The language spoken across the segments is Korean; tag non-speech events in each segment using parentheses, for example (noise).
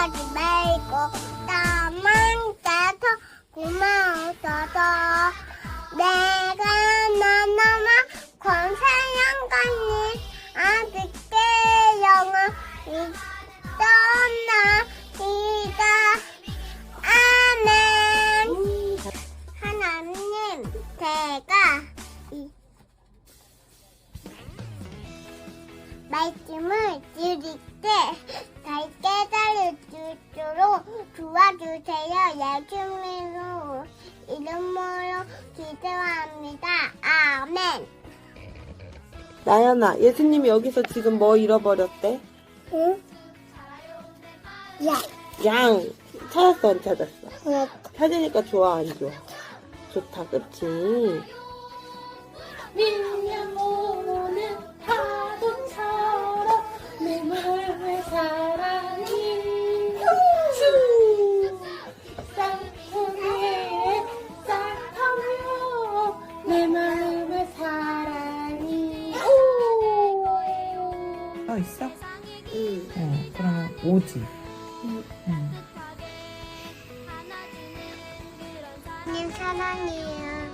하지 말고 나만 따서 고마워서 내가 너나마 권사양관님 아들께 영어 있던 나비가 아멘. 하나님 제가 이 말씀을 드릴게 수 있도록 도와주세요. 예수님으로 이름으로 기도합니다. 아멘. 나연아, 예수님이 여기서 지금 뭐 잃어버렸대? 응? 야, 양! 찾았어, 안 찾았어? 왜 찾으니까 좋아, 안 좋아? 좋다, 그치? 밀 있어? 응. 어, 그러면 오지. 응. 하나님 사랑해요.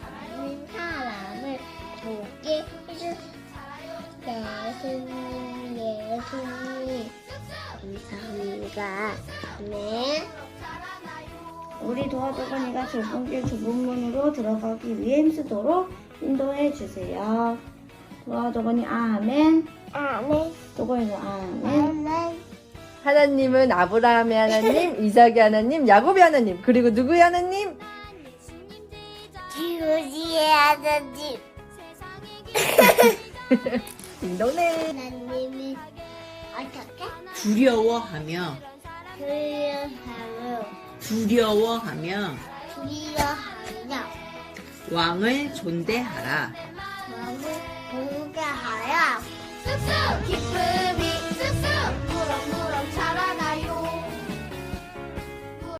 하나님 사람을 보게 해주 예수님 예수님 감사합니다. 네. 우리 도와주거니가 좁은 길 좁은 문으로 들어가기 위해 힘쓰도록 인도해 주세요. 도와주거니 아멘. 아멘. 도거니도 아멘. 아멘. 하나님은 아브라함의 하나님, (laughs) 이삭의 하나님, 야곱의 하나님, 그리고 누구의 하나님? 지우지의 아저씨 딩동네. 하나님이 어떻게 두려워하며 두려하며 두려워하며 두려하며 왕을 존대하라. so.